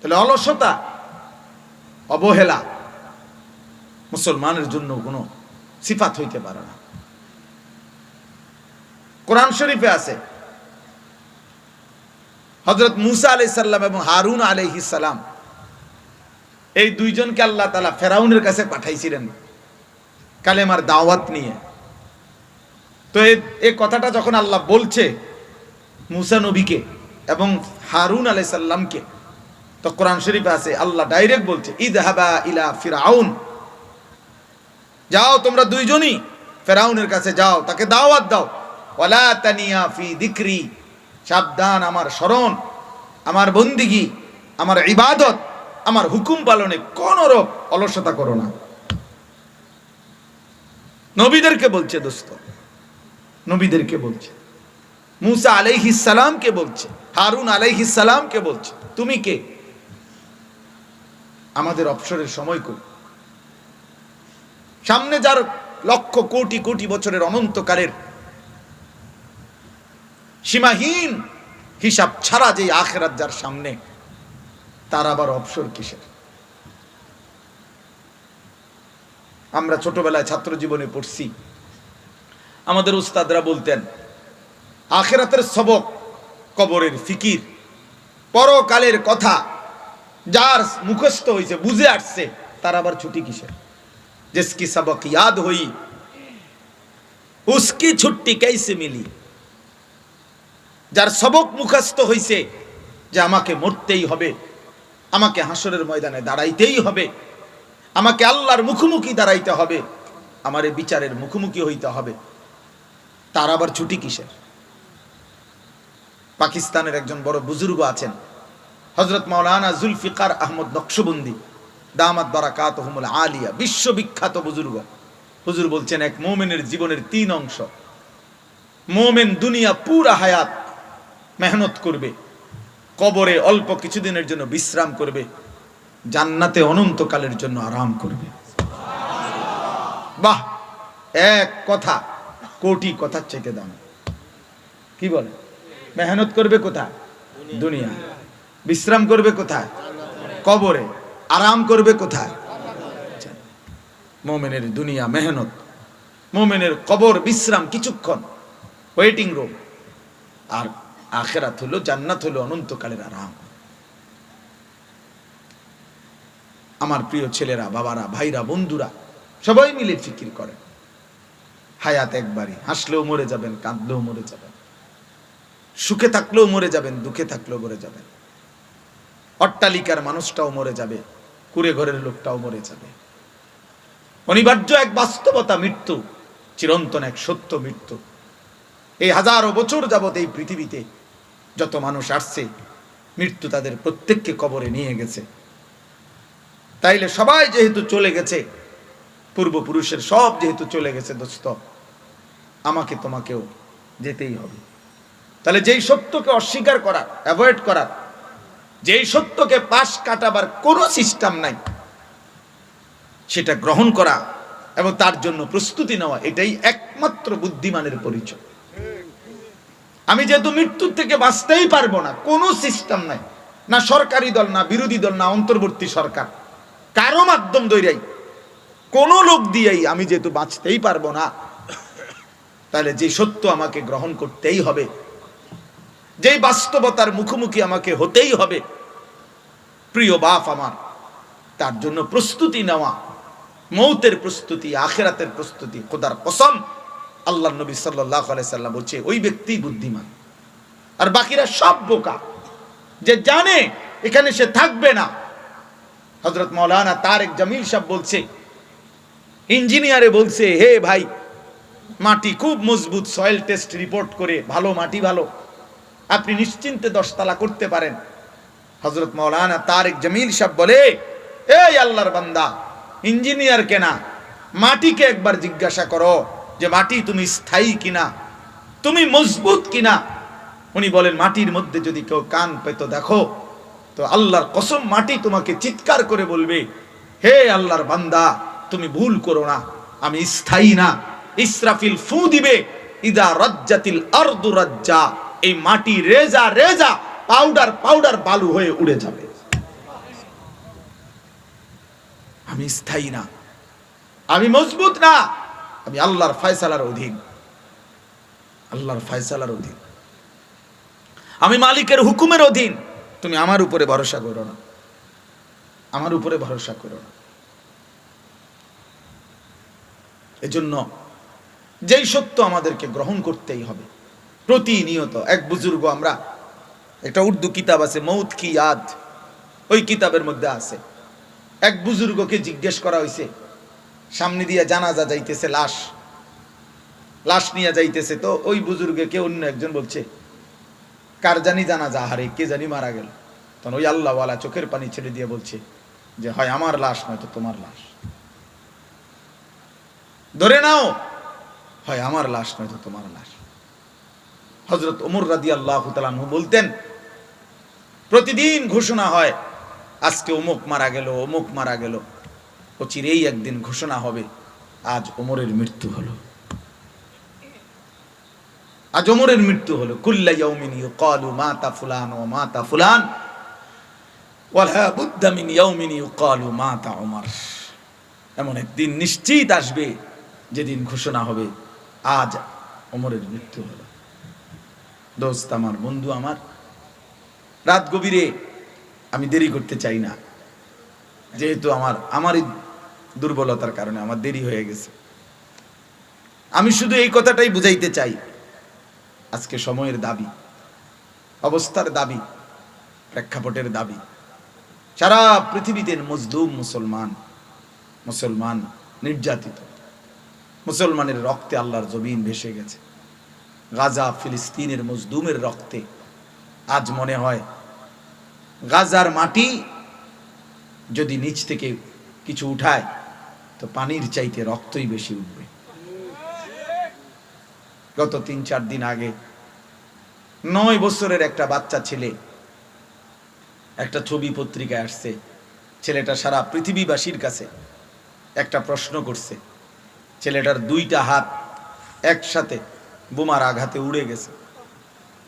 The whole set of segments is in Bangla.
তাহলে অলসতা, অবহেলা মুসলমানের জন্য কোনো সিফাত হইতে পারে না। কোরআন শরীফে আছে হজরত মুসা আলাই সাল্লাম এবং হারুন আলাইহিস সালাম, এই দুইজনকে আল্লাহ তালা ফেরাউনের কাছে পাঠাইছিলেন কালেমার দাওয়াত নিয়ে। তো এই কথাটা যখন আল্লাহ বলছে মুসা নবীকে এবং হারুন আলাই সাল্লামকে তো কোরআন শরীফে আছে, আল্লাহ ডাইরেক্ট বলছে ঈদ হাবা ইলা ফিরাউন। যাও তোমরা দুইজনই ফেরাউনের কাছে যাও, তাকে দাওয়াত দাও। ওয়ালা তানিয়া ফি দিকরি। সাবধান, আমার স্মরণ, আমার বন্দিগি, আমার ইবাদত, আমার হুকুম পালনে কোনরূপ অলসতা করো না। নবীদেরকে বলছে দোস্ত, নবীদেরকে বলছে, মুসা আলাইহিস সালামকে বলছে, হারুন আলাইহিস সালামকে বলছে, তুমি কে? আমাদের অবসরের সময় কই সামনে যার লক্ষ কোটি কোটি বছরের অনন্তকালের সীমাহীন হিসাব ছাড়া যে আখেরাত যার সামনে, তার আবার অবসর কিসের? আমরা ছোটবেলায় ছাত্র জীবনে পড়ছি, আমাদের উস্তাদরা বলতেন, আখেরাতের সবক কবরের ফিকির, পরকালের কথা যার মুখস্থ হয়েছে বুঝে আসছে, তার আবার ছুটি কিসে? জিসকি সবক ইয়াদ হই, উসকি ছুটি কেসে মিলি? যার সবক মুখস্থ হয়েছে যে আমাকে মরতেই হবে, আমাকে হাসরের ময়দানে দাঁড়াইতেই হবে, আমাকে আল্লাহর মুখোমুখি দাঁড়াইতে হবে, আমার এই বিচারের মুখোমুখি হইতে হবে, তার আবার ছুটি কিসের? পাকিস্তানের একজন বড় বুজুর্গ আছেন হজরত মাওলানা জুলফিকার আহমদ নকশবন্দি, দামাত বারাকাত আলিয়া, বিশ্ববিখ্যাত বুজুর্গ। হুজুর বলছেন, এক মোমেনের জীবনের তিন অংশ। মোমেন দুনিয়া পুরা হায়াত মেহনত করবে, কবরে অল্প কিছুদিনের জন্য বিশ্রাম করবে, জান্নাতে অনন্তকালের জন্য আরাম করবে। বাহ! এক কথা, কোটি কথার চাইতে দাম। কি বলে? মেহনত করবে কোথায়? দুনিয়া। বিশ্রাম করবে কোথায়? কবরে। আরাম করবে কোথায়? মোমেনের দুনিয়া, মেহনত। মোমেনের কবর, বিশ্রাম, কিছুক্ষণ। ওয়েটিং রুম আর আখেরাত হলো, জান্নাত হলো অনন্তকালের আরাম। আমার প্রিয় ছেলেরা, বাবারা, ভাইরা, বন্ধুরা, সবাই মিলে ফিকির করে হায়াত একবারই। হাসলেও মরে যাবেন, কাঁদলেও মরে যাবেন। সুখে থাকলেও মরে যাবেন, দুঃখে থাকলেও মরে যাবেন। অট্টালিকার মানুষটাও মরে যাবে, কুড়ে ঘরের লোকটাও মরে যাবে। অনিবার্য এক বাস্তবতা মৃত্যু, চিরন্তন এক সত্য মৃত্যু। এই হাজারো বছর যাবত এই পৃথিবীতে যত মানুষ আসছে, মৃত্যু তাদের প্রত্যেককে কবরে নিয়ে গেছে। তাইলে সবাই যেহেতু চলে গেছে, পূর্বপুরুষের সব যেহেতু চলে গেছে, দোস্ত, আমাকে তোমাকেও যেতেই হবে। তাহলে যেই সত্যকে অস্বীকার করা অ্যাভয়েড করার যেই সত্যকে পাশ কাটাবার কোনো সিস্টেম নাই, সেটা গ্রহণ করা এবং তার জন্য প্রস্তুতি নেওয়া, এটাই একমাত্র বুদ্ধিমানের পরিচয়। আমি যেহেতু মৃত্যুর থেকে বাঁচতেই পারব না, কোনো সিস্টেম নাই। না সরকারি দল, না বিরোধী দল, না অন্তর্বর্তী সরকার। কারও মাধ্যম দৈরাই কোনো লোক দিয়েই আমি যেহেতু বাঁচতেই পারব না, তাহলে যে সত্য আমাকে গ্রহণ করতেই হবে যেই বাস্তবতার মুখোমুখি আমাকে হতেই হবে, প্রিয় বাপ আমার, তার জন্য প্রস্তুতি নেওয়া, মৌতের প্রস্তুতি, আখেরাতের প্রস্তুতি, খোদার কসম আল্লাহ নবী সাল্লাহ সাল্লাম বলছে, ওই ব্যক্তি বুদ্ধিমান। আর বাকিরা সব বোকা, যে জানে এখানে সে থাকবে না। হজরত মৌলানা তারেক জামিল সাহেব বলছে, ইঞ্জিনিয়ারে বলছে, হে ভাই, মাটি খুব মজবুত সয়েল টেস্ট রিপোর্ট করে, ভালো, মাটি ভালো। আপনি নিশ্চিন্তে দশতলা করতে পারেন। হজরত মৌলানা তারেক জামিল সাহেব বলে, এই আল্লাহর বান্দা, ইঞ্জিনিয়ার কেনা মাটিকে একবার জিজ্ঞাসা করো যে মাটি তুমি স্থায়ী কিনা, তুমি মজবুত কিনা? উনি বলেন, মাটির মধ্যে যদি কেউ কান পেতো দেখো, তো আল্লাহর কসম মাটি তোমাকে চিৎকার করে বলবে, হে আল্লাহর বান্দা, তুমি ভুল করো না, আমি স্থায়ী না, ইসরাফিল ফু দিবে, ইদা রাজ্জাতিল আর্দু রাজ্জা। এই মাটি রেজা রেজা পাউডার পাউডার বালু হয়ে উড়ে যাবে। আমি স্থায়ী না। আমি মজবুত না। আমি আল্লাহর ফয়সালার অধীন। আল্লাহর ফয়সালার অধীন। আমি মালিকের হুকুমের অধীন। তুমি আমার উপরে ভরসা করো না। আমার উপরে ভরসা করো না। এজন্য যেই সত্য আমাদেরকে গ্রহণ করতেই হবে প্রতিনিয়ত, এক বুজুর্গ আমরা, একটা উর্দু কিতাব আছে মৌত কি ইয়াদ? ওই কিতাবের মধ্যে আছে। এক বুজুর্গকে জিজ্ঞেস করা হয়েছে সামনে দিয়ে জানাজা যাইতেছে, লাশ। লাশ নিয়ে যাইতেছে, তো ওই বুজুর্গকে অন্য একজন বলছে, কার জানি জানাজা? হারে কে জানি মারা গেল? তখন ওই আল্লাহওয়ালা চোখের পানি ছেড়ে দিয়ে বলছে, যে হয় আমার লাশ, নয়তো তোমার লাশ। ধরে নাও, হয় আমার লাশ, নয়তো তোমার লাশ। হজরত ওমর রাদি আল্লাহ বলতেন, প্রতিদিন ঘোষণা হয়, আজকে অমুক মারা গেল, অমুক মারা গেল। ও চিরেই একদিন ঘোষণা হবে, আজ ওমরের মৃত্যু হলো। আজ ওমরের মৃত্যু হলো। কুল্লা ইয়াউমিন ইউকালু মাতা ফুলান ও মাতা ফুলান, ওয়ালা বুদ্দা মিন ইয়াউমিন ইউকালু মাতা ওমর। এমন একদিন নিশ্চিত আসবে, যেদিন ঘোষণা হবে, আজ ওমরের মৃত্যু হলো। দোস্ত আমার, বন্ধু আমার, রাত গভীরে আমি দেরি করতে চাই না। যেহেতু আমার, আমারই দুর্বলতার কারণে আমার দেরি হয়ে গেছে। আমি শুধু এই কথাটাই বুঝাইতে চাই, আজকে সময়ের দাবি, অবস্থার দাবি, প্রেক্ষাপটের দাবি। সারা পৃথিবীতে মজদুম মুসলমান মুসলমান নির্যাতিত। মুসলমানের রক্তে আল্লাহর জমিন ভেসে গেছে। গাজা ফিলিস্তিনের মজদুমের রক্তে। আজ মনে হয় গাজার মাটি যদি নিচ থেকে কিছু উঠায়, তো পানির চাইতে রক্তই বেশি উঠবে। গত তিন চার দিন আগে নয় বছরের একটা বাচ্চা ছেলে একটা ছবি পত্রিকায় আসছে। ছেলেটা সারা পৃথিবীবাসীর কাছে একটা প্রশ্ন করছে। ছেলেটার দুইটা হাত একসাথে বোমার আঘাতে উড়ে গেছে।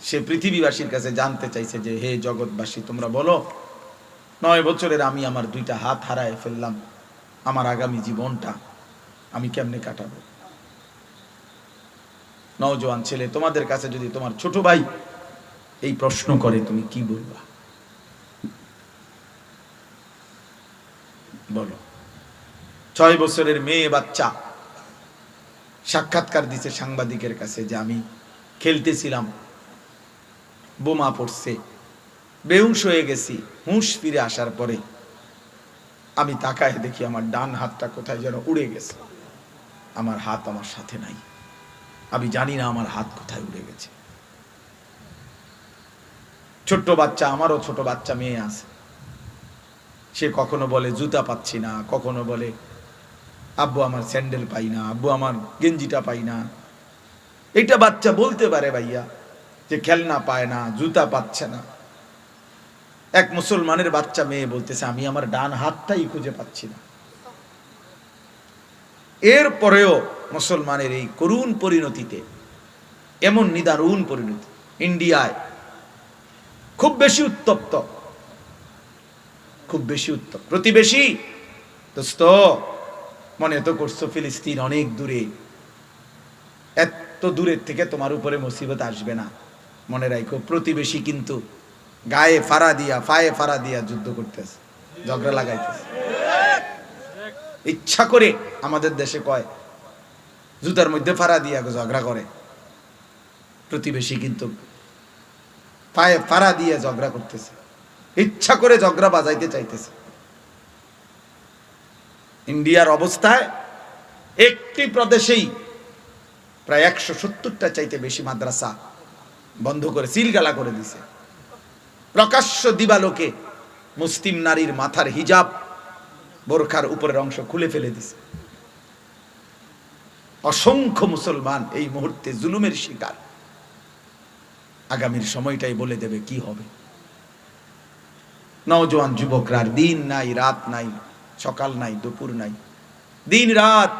সে পৃথিবীবাসীর কাছে জানতে চাইছে যে, হে জগৎবাসী, তোমরা বলো, নয় বছরের আমি আমার দুইটা হাত হারায় ফেললাম। আমার আগামী জীবনটা আমি কেমনে কাটাবো? নওজোয়ান ছেলে, তোমাদের কাছে যদি তোমার ছোট ভাই এই প্রশ্ন করে, তুমি কি বলবা? বলো, ছয় বছরের মেয়ে বাচ্চা সাক্ষাৎকার দিছে সাংবাদিকের কাছে যে আমি খেলতেছিলাম, বোমা পড়ছে, বেহুশ হয়ে গেছি, হুঁশ ফিরে আসার পরে আমি তাকায় দেখি আমার ডান হাতটা কোথায় যেন উড়ে গেছে। আমার হাত আমার সাথে নাই। আমি জানি না আমার হাত কোথায় উড়ে গেছে। ছোট্ট বাচ্চা, আমারও ছোট বাচ্চা মেয়ে আছে। সে কখনো বলে, জুতা পাচ্ছি না। কখনো বলে আব্বু আমার স্যান্ডেল পাই না, আব্বু আমার গেঞ্জিটা পাই না। এটা বাচ্চা বলতে পারে ভাইয়া যে খেলনা পায় না, জুতা পাচ্ছে না। এক মুসলমানের বাচ্চা মেয়ে বলতেছে, আমি আমার ডান হাতটাই খুঁজে পাচ্ছি না। এরপরেও মুসলমানের এই করুণ পরিণতিতে, এমন নিদারুণ পরিণতি, ইন্ডিয়ায় খুব বেশি উত্তপ্ত, খুব বেশি উত্তপ্ত। প্রতিবেশী, দোস্ত মনে তো করছ, ফিলিস্তিন অনেক দূরে। এত দূরের থেকে তোমার উপরে মুসিবত আসবে না। মনে রাখো প্রতিবেশী কিন্তু গায়ে ফাড়া দিয়া ফায়ে ফাড়া দিয়া যুদ্ধ করতেছে, ঝগড়া লাগাইতেছে। ইচ্ছা করে আমাদের দেশে কয়, জুতার মধ্যে ফাড়া দিয়া ঝগড়া করে। প্রতিবেশী কিন্তু পায়ে ফাড়া দিয়ে ঝগড়া করতেছে। ইচ্ছা করে ঝগড়া বাজাইতে চাইতেছে। ইন্ডিয়ার অবস্থায় একটি প্রদেশেই প্রায় একশো সত্তরটা চাইতে বেশি মাদ্রাসা বন্ধ করে, সিলগালা করে দিছে। প্রকাশ্য দিবালোকে মুসলিম নারীর মাথার হিজাব বোরখার উপরের অংশ খুলে ফেলে দিছে। অসংখ্য মুসলমান এই মুহূর্তে জুলুমের শিকার। আগামীর সময়টাই বলে দেবে কি হবে। নওজোয়ান যুবকরা দিন নাই, রাত নাই। সকাল নাই, দুপুর নাই। দিন রাত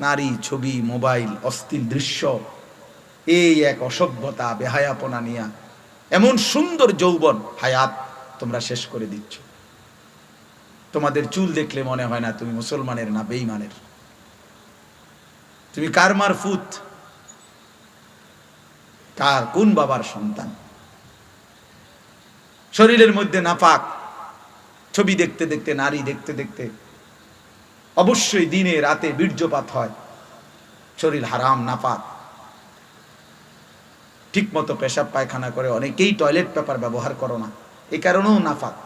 নারী ছবি, মোবাইল, অস্থির দৃশ্য, এই এক অসভ্যতা, বেহায়াপনা নিয়া এমন সুন্দর যৌবন হায়াত তোমরা শেষ করে দিচ্ছ। তোমাদের চুল দেখলে মনে হয় না তুমি মুসলমানের না বেইমানের তুমি কার মার ফুত কার কোন বাবার সন্তান? শরীরের মধ্যে নাপাক ছবি দেখতে দেখতে, নারী দেখতে দেখতে, অবশ্যই দিনে রাতে বীর্যপাত হয়, শরীর হারাম, নাপাক। ঠিক মতো পেশাব পায়খানা করে অনেকেই টয়লেট পেপার ব্যবহার করো না, এ কারণেও নাফাক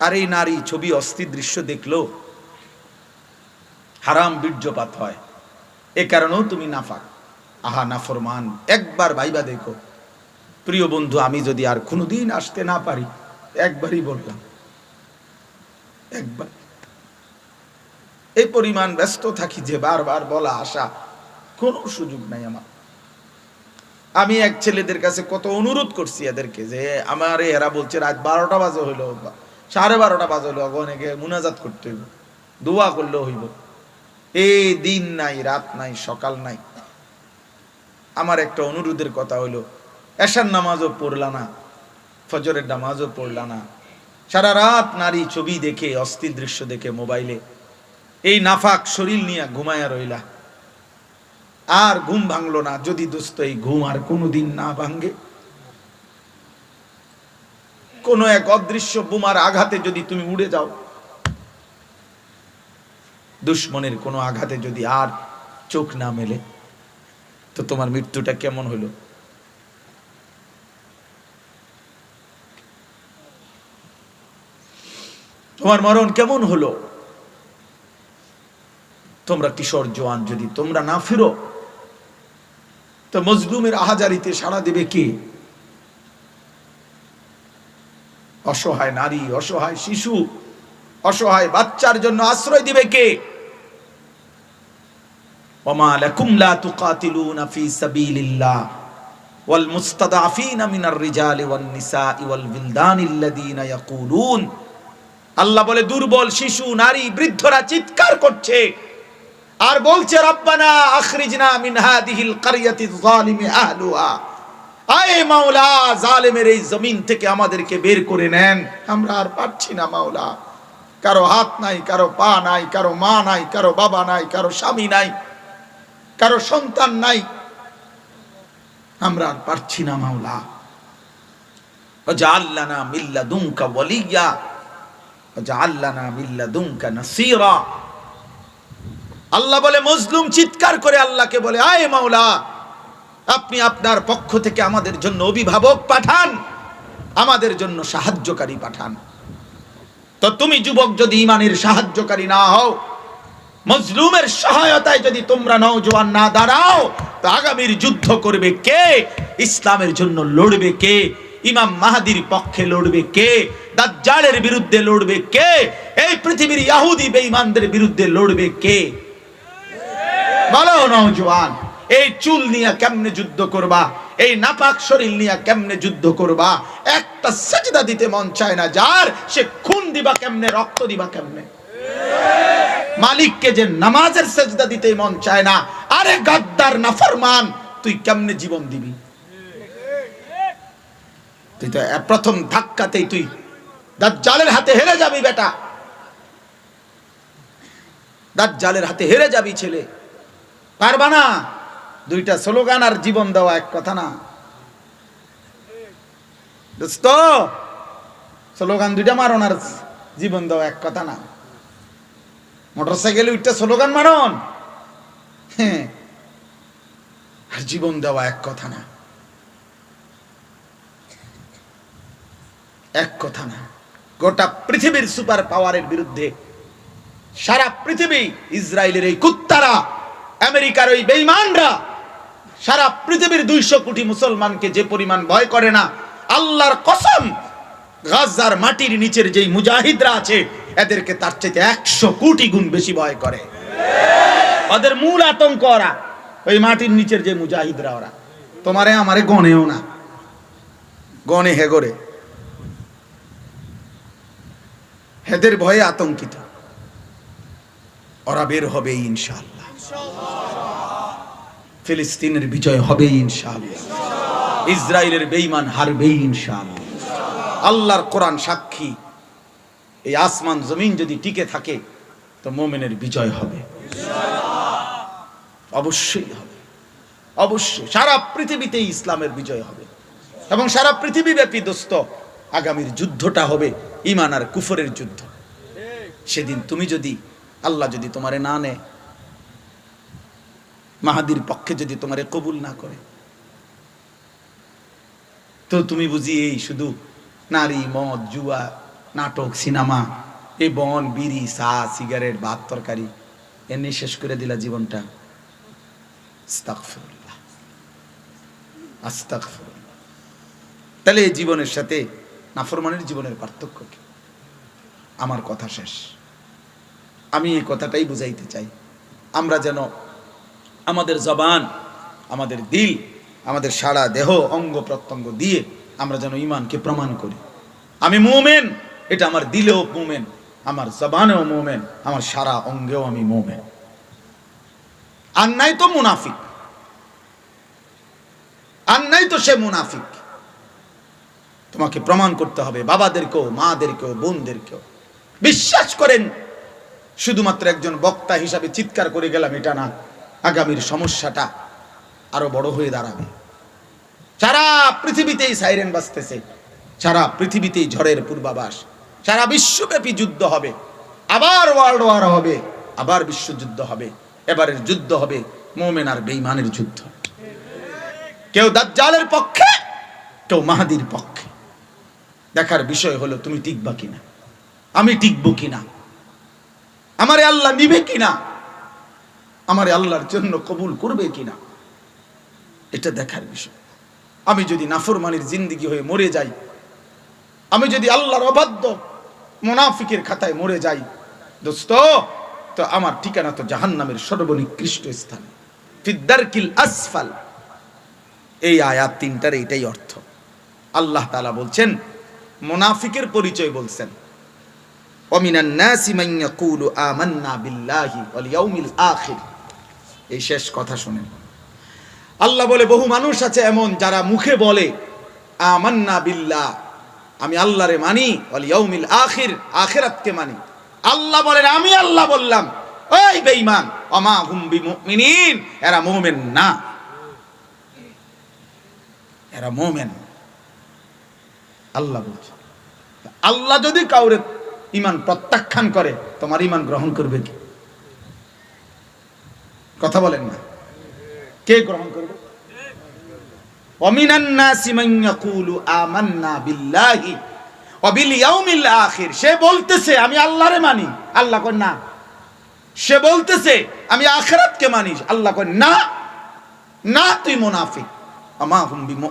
আর এই নারী ছবি অস্থির দৃশ্য দেখল হারাম বীর্যপাত হয়, এ কারণেও তুমি নাফাক আহা, নাফরমান, একবার ভাইবা দেখো। প্রিয় বন্ধু, আমি যদি আর কোনোদিন আসতে না পারি, একবারই বললাম। একবার। এই পরিমাণ ব্যস্ত থাকি যে বারবার বলা আসা কোনো সুযোগ নাই আমার। আমি এক ছেলেদের কাছে কত অনুরোধ করছি এদেরকে যে আমার, এরা বলছে রাত বারোটা বাজে হইল, সাড়ে বারোটা বাজে হইল অনেকে মুনাজাত করতে হইব, দোয়া করলেও হইব। এই দিন নাই, রাত নাই, সকাল নাই। আমার একটা অনুরোধের কথা হইল, এশার নামাজও পড়লা না, ফজরের নামাজও পড়লা না। সারা রাত নারী ছবি দেখে, অস্থির দৃশ্য দেখে মোবাইলে। এই নাফাক শরীর নিয়ে ঘুমায়া রইলা। আর ঘুম ভাঙলো না, যদি দোস্ত, এই ঘুম আর কোনোদিন না ভাঙ্গে কোন এক অদৃশ্য বোমার আঘাতে যদি তুমি উড়ে যাও, দুশ্মনের কোনো আঘাতে যদি আর চোখ না মেলে, তো তোমার মৃত্যুটা কেমন হলো? তোমার মরণ কেমন হলো তোমরা কিশোর জোয়ান যদি তোমরা না ফিরো তো মজলুমের আহাজারিতে সাড়া দেবে কে অসহায় নারী অসহায় শিশু অসহায় বাচ্চার জন্য আশ্রয় দিবে কে وما لكم لا تقاتلون في سبيل الله والمستضعفين من الرجال والنساء والولدان الذين يقولون আল্লাহ বলে, দুর্বল শিশু, নারী, বৃদ্ধরা চিৎকার করছে। আর বলছে, রব্বানা আখরিজনা মিন হাদিহিল কারিয়াতি যালিমি আহলুহা। আয়ে মাওলা, জালেমের এই জমিন থেকে আমাদেরকে বের করে নেন। আমরা আর পারছি না, মাওলা। কারও হাত নাই, কারও পা নাই, কারও মা নাই, কারও বাবা নাই, কারও স্বামী নাই, কারও সন্তান নাই। আমরা আর পারছি না, মাওলা। ওয়াজআলনা মিল্লাদুনকা ওয়ালিয়া। আল্লাহ বলে, মজলুম চিৎকার করে আল্লাহকে বলে, আয় মাওলা, আপনি আপনার পক্ষ থেকে আমাদের জন্য অভিভাবক পাঠান, আমাদের জন্য সাহায্যকারী পাঠান। তো তুমি যুবক যদি ইমানের সাহায্যকারী না হও, মজলুমের সহায়তায় যদি তোমরা নওজোয়ান না দাঁড়াও, তো আগামীর যুদ্ধ করবে কে? ইসলামের জন্য লড়বে কে? ইমাম মাহাদির পক্ষে লড়বে কে? দাজ্জালের বিরুদ্ধে লড়বে কে? এই পৃথিবীর ইয়াহুদি বেঈমানদের বিরুদ্ধে লড়বে কে? বলো নওজোয়ান, এই চুল নিয়ে কেমনে যুদ্ধ করবা? এই নাপাক শরীর নিয়ে কেমনে যুদ্ধ করবা? একটা সেজদা দিতে মন চায় না যার, সে খুন দিবা কেমনে, রক্ত দিবা কেমনে? মালিককে যে নামাজের সেজদা দিতে মন চায় না, আরে গাদ্দার, নাফরমান, তুই কেমনে জীবন দিবি? তুই তো প্রথম ধাক্কাতেই তুই দাজ্জালের হাতে হেরে যাবি বেটা। দাজ্জালের হাতে হেরে যাবি ছেলে। পারবা না? দুইটা স্লোগান আর জীবন দেওয়া এক কথা না। দোস্ত, স্লোগান দুইটা মারণ আর জীবন দেওয়া এক কথা না। মোটর সাইকেলে উঠতে স্লোগান মারণ হ্যাঁ। আর জীবন দেওয়া এক কথা না। এক কথা না। গোটা পৃথিবীর সুপার পাওয়ারের বিরুদ্ধে সারা পৃথিবী ইসরায়েলের এই কুত্তারা, আমেরিকার ওই বেইমানরা সারা পৃথিবীর দুইশো কোটি মুসলমানকে যে পরিমাণ ভয় করে না, আল্লাহর কসম গাজার মাটির নিচের যেই মুজাহিদরা আছে, এদেরকে তার চাইতে একশো কোটি গুণ বেশি ভয় করে। ওদের মূল আতঙ্ক ওরা, ওই মাটির নিচের যে মুজাহিদরা ওরা। তোমারে আমারে গনেও না। গনে হে করে হেদের ভয়ে আতঙ্কিত। ওরা বের হবে ইনশাআল্লাহ। ফিলিস্তিনের বিজয় হবে ইনশাআল্লাহ। ইসরায়েলের বেঈমান হারবে ইনশাআল্লাহ। আল্লাহর কোরআন সাক্ষী। এই আসমান, জমিন যদি টিকে থাকে, তো মোমেনের বিজয় হবে। অবশ্যই হবে। অবশ্যই সারা পৃথিবীতে ইসলামের বিজয় হবে। এবং সারা পৃথিবী ব্যাপী দোস্ত, আগামীর যুদ্ধটা হবে ইমান আর কুফরের যুদ্ধ। সেদিন তুমি যদি, আল্লাহ যদি তোমারে না নেয়, মাহাদির পক্ষে যদি তোমারে কবুল না করে, তো তুমি বুঝি এই শুধু নারী, মদ, জুয়া, নাটক, সিনেমা, এই বন, বিড়ি, চা, সিগারেট, ভাত, তরকারি, এমনি শেষ করে দিলা জীবনটা। তাহলে এই জীবনের সাথে নাফরমানের জীবনের পার্থক্য কি? আমার কথা শেষ। আমি এই কথাটাই বুঝাইতে চাই। আমরা যেন আমাদের জবান, আমাদের দিল, আমাদের সারা দেহ, অঙ্গ প্রত্যঙ্গ দিয়ে আমরা যেন ইমানকে প্রমাণ করি। আমি মোমেন, এটা আমার দিলেও মোমেন, আমার জবানেও মোমেন, আমার সারা অঙ্গেও আমি মোমেন। আর নাই তো মুনাফিক। আর নাই তো সে মুনাফিক। তোমাকে প্রমাণ করতে হবে বাবাদেরকেও, মাদেরকেও, বোনদেরকেও। বিশ্বাস করেন, শুধুমাত্র একজন বক্তা হিসাবে চিৎকার করে গেলাম, এটা না। আগামীর সমস্যাটা আরও বড় হয়ে দাঁড়াবে। সারা পৃথিবীতেই সাইরেন বাজতেছে। সারা পৃথিবীতেই ঝড়ের পূর্বাভাস। সারা বিশ্বব্যাপী যুদ্ধ হবে। আবার ওয়ার্ল্ড ওয়ার হবে। আবার বিশ্বযুদ্ধ হবে। এবারের যুদ্ধ হবে মোমেন আর বেইমানের যুদ্ধ। কেউ দাজ্জালের পক্ষে, কেউ মাহাদির পক্ষে। দেখার বিষয় হলো, তুমি টিকবা কিনা? আমি টিকবো কিনা? আমারে আল্লাহ নিবে কিনা? আমারে আল্লাহর জন্য কবুল করবে কিনা? এটা দেখার বিষয়। আমি যদি নাফরমানির জিন্দিগি হয়ে মরে যাই, আমি যদি আল্লাহর অবাধ্য মোনাফিকের খাতায় মরে যাই, দোস্ত, তো আমার ঠিকানা তো জাহান্নামের সর্বনিকৃষ্ট স্থান। ফিদ্দারকিল আসফাল। এই আয়াত তিনটার এইটাই অর্থ। আল্লাহ তালা বলছেন মোনাফিকের পরিচয় বলছেন। ওমিনান নাসি মান ইয়াকুলু আমান্না এই শেষ কথা শুনেন। আল্লাহ বলে, বহু মানুষ আছে এমন যারা মুখে বলে, আমান্না বিল্লাহ, আমি আল্লাহরে মানি, ওয়াল ইয়াউমিল আখির, আখিরাতকে মানি। আল্লাহ বলেন, আমি আল্লাহ বললাম, ওই বেঈমান অমা হুম বিমুমিনিন, এরা মুমিন না। এরা মুমিন। আল্লাহ বলছে। আল্লাহ যদি কাউরে ইমান প্রত্যাখ্যান করে, তোমার ইমান গ্রহণ করবে কি? কথা বলেন না। কে গ্রহণ করবে? সে বলতেছে, আমি আল্লাহরে মানি। আল্লাহ না। সে বলতেছে, আমি আখিরাতকে মানি। আল্লাহ কয়, না। না, তুই মুনাফিক। আমা হুম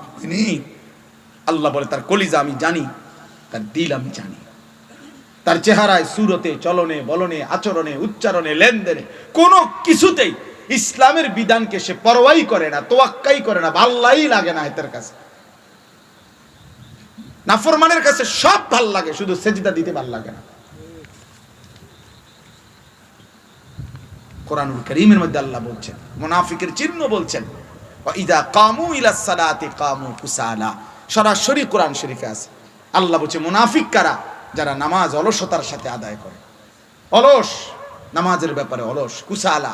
আল্লাহ বলে, তার কলিজা আমি জানি। তার দিল আমি জানি। তার চেহারায় সুরতে, চলনে, বলনে, আচরণে, উচ্চারণে, লেনদেনে কোনো কিছুতেই ইসলামের বিধানকে সে পরোয়াই করে না, তোয়াক্কাই করে না, ভাল্লাই লাগে না হেতের কাছে। নাফরমানের কাছে সব ভালো লাগে, শুধু সেজদা দিতে ভালো লাগে না। কোরআনুল করিমের মধ্যে আল্লাহ বলছেন, মুনাফিকের চিহ্ন বলছেন ইদা কামু ইলা সালাতি কামু কুসালা। সরাসরি কোরআন শরীফে আছে। আল্লাহ বলছে, মুনাফিক কারা? যারা নামাজ অলসতার সাথে আদায় করে। অলস, নামাজের ব্যাপারে অলস কুসালা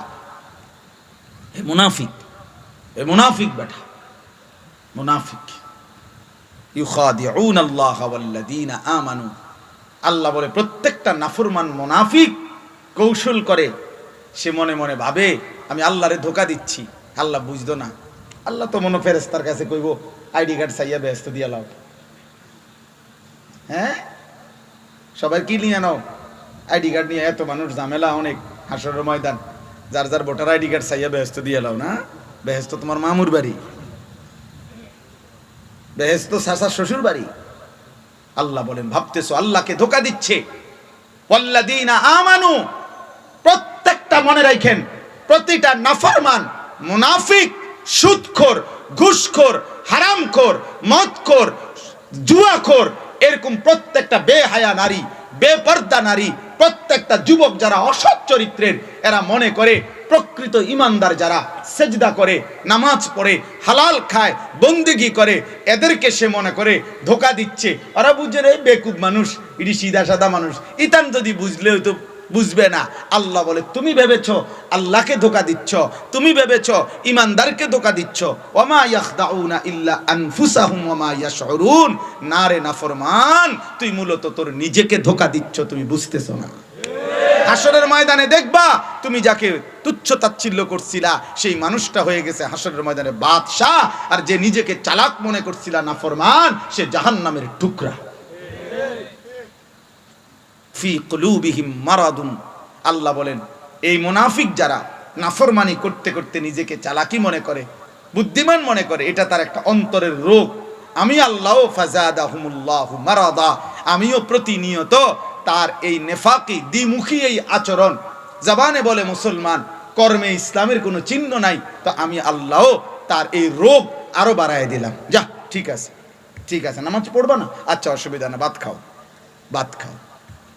এ মুনাফিক এ মুনাফিক বেটা, মুনাফিক। ইউখাদিউন আল্লাহ ওয়াল্লাযীনা আমানু। আল্লাহ বলে, প্রত্যেকটা নাফরমান মুনাফিক কৌশল করে, সে মনে মনে ভাবে, আমি আল্লাহরে ধোকা দিচ্ছি। আল্লাহ বুঝতো না। আল্লাহ তো মনে ফেরেস্তার কাছে কইব, আইডি কার্ড চাইয়া ব্যস্ত দিয়া লাও। হ্যাঁ? সবাই কি নিয়ে নাও? আইডি কার্ড নিয়ে এত মানুষ ঝামেলা অনেক, হাসরের ময়দান। যার যার ভোটার আইডি কার্ড চাইয়া ব্যস্ত দিয়ে লাও না? বেহেস্ত তোমার মামুর বাড়ি। বেহেস্ত শাসার শ্বশুর বাড়ি। আল্লাহ বলেন, ভাবতেছো আল্লাহকে ধোকা দিচ্ছে? আমানু, প্রত্যেকটা মনে রাখেন, প্রতিটা নাফরমান, মুনাফিক, সুদখোর, ঘুষখোর, হারামখোর, মদখোর, জুয়াখোর এরকম প্রত্যেকটা বেহায়া নারী, বেপর্দা নারী, প্রত্যেকটা যুবক যারা অসৎ চরিত্রের, এরা মনে করে প্রকৃত ইমানদার যারা সেজদা করে, নামাজ পড়ে, হালাল খায়, বন্দিগি করে, এদেরকে সে মনে করে ধোকা দিচ্ছে। ওরা বুঝে রে, বেকুব মানুষ, ইডি সিধা সাদা মানুষ। ইতান যদি বুঝলেও তো বুঝবে না। আল্লাহ বলে, তুমি ভেবেছ আল্লাহকে ধোকা দিচ্ছ? তুমি ভেবেছ ইমানদারকে ধোকা দিচ্ছ? না তুই মূলত তোর নিজেকে ধোকা দিচ্ছ, তুমি বুঝতেছ না। হাসরের ময়দানে দেখবা, তুমি যাকে তুচ্ছ তাচ্ছিল্য করছিলা, সেই মানুষটা হয়ে গেছে হাসরের ময়দানে বাদশাহ। আর যে নিজেকে চালাক মনে করছিলা নাফরমান, সে জাহান্নামের টুকরা। ফি কুলুবিহিম মারাদুন। আল্লাহ বলেন, এই মুনাফিক যারা নাফরমানি করতে করতে নিজেকে চালাকি মনে করে, বুদ্ধিমান মনে করে, এটা তার একটা অন্তরের রোগ। আমি আল্লাহ ফাজাদাহুমুল্লাহু মারাদা। আমিও প্রতিনিয়ত তার এই নেফাকি, দ্বিমুখী এই আচরণ। জবানে বলে মুসলমান, কর্মে ইসলামের কোনো চিহ্ন নাই, তো আমি আল্লাহ তার এই রোগ আরও বাড়ায় দিলাম। যা, ঠিক আছে ঠিক আছে, নামাজ পড়বা না? আচ্ছা অসুবিধা না, ভাত খাও ভাত খাও।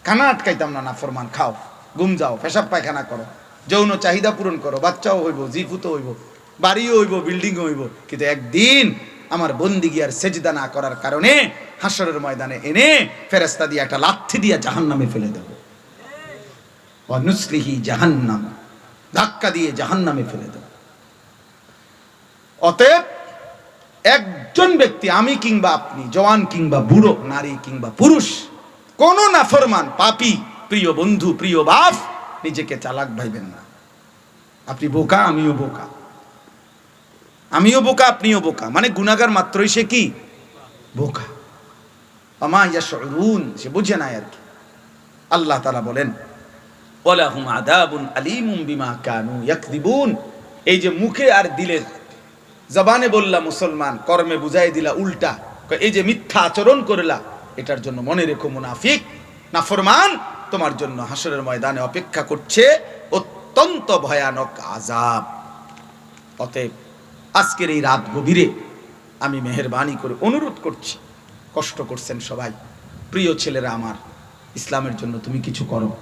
খানা আটকাইতাম না না ফরমান খাও, ঘুম যাও, পেশাব পায়খানা করো, যৌন চাহিদা পূরণ করো, বাচ্চাও হইব জিফুতো হইব, বাড়িও হইব, বিল্ডিংও হইব, কিন্তু একদিন আমার বন্দিগি আর সেজদা না করার কারণে হাসরের ময়দানে এনে ফেরেস্তা দিয়ে একটা লাথি দিয়ে জাহান নামে ফেলে দেবো। অনুসলিহি জাহান্নাম, ধাক্কা দিয়ে জাহান নামে ফেলে দেবো। অতএব একজন ব্যক্তি, আমি কিংবা আপনি, জওয়ান কিংবা বুড়ো, নারী কিংবা পুরুষ কোন নাফরমান, পাপি, প্রিয় বন্ধু, প্রিয় বাপ, নিজেকে চালাক ভাইবেন না। আপনি বোকা, আমিও বোকা। আমিও বোকা, আপনিও বোকা। মানে গুনাগার মাত্রই সে কি? বোকা। আমা ইয়াশউরুন, সে বুঝে না আর কি। আল্লাহ তাআলা বলেন কানু ইয়াকযিবুন। এই যে মুখে আর দিলের জবানে বললা মুসলমান, কর্মে বুঝাই দিলা উল্টা। এই যে মিথ্যা আচরণ করলা এটার জন্য মনে রেখো, মুনাফিক। নাফরমান, তোমার জন্য হাসরের ময়দানে অপেক্ষা করছে অত্যন্ত ভয়ানক আজাব অতএব আজকের এই রাত গভীরে আমি মেহরবানি করে অনুরোধ করছি, কষ্ট করছেন সবাই। প্রিয় ছেলেরা আমার, ইসলামের জন্য তুমি কিছু করো।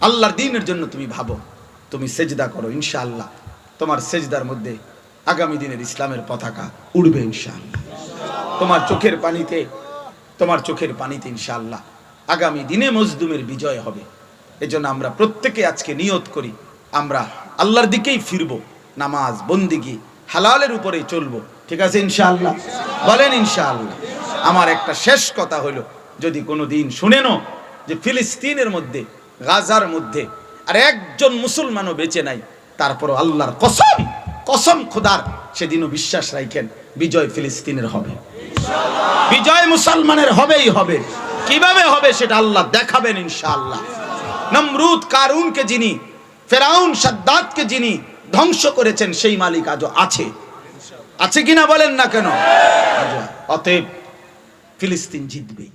আল্লাহর দিনের জন্য তুমি ভাবো, তুমি সেজদা করো ইনশাআল্লাহ। তোমার সেজদার মধ্যে আগামী দিনের ইসলামের পতাকা উড়বে ইনশাআল্লাহ। তোমার চোখের পানিতে তোমার চোখের পানিতে ইনশাআল্লাহ। আগামী দিনে মজদুমের বিজয় হবে। এজন্য আমরা প্রত্যেকে আজকে নিয়ত করি, আমরা আল্লাহর দিকেই ফিরব, নামাজ, বন্দিগি, হালালের উপরেই চলবো। ঠিক আছে ইনশাআল্লাহ? বলেন ইনশাআল্লাহ। আমার একটা শেষ কথা হলো যদি কোনো দিন শুনেনো যে ফিলিস্তিনের মধ্যে, গাজার মধ্যে আর একজন মুসলমানও বেঁচে নাই, তারপরও আল্লাহর কসম কসম খোদার, সেদিনও বিশ্বাস রাখেন, বিজয় ফিলিস্তিনের হবে। বিজয় মুসলমানের হবেই হবে। কীভাবে হবে সেটা আল্লাহ দেখাবেন ইনশাআল্লাহ। নমরুদ কারুনকে যিনি, ফেরাউন সাদ্দাতকে যিনি ধ্বংস করেছেন, সেই মালিক আজও আছে। আছে কিনা বলেন না কেন? অতএব ফিলিস্তিন জিতবেই।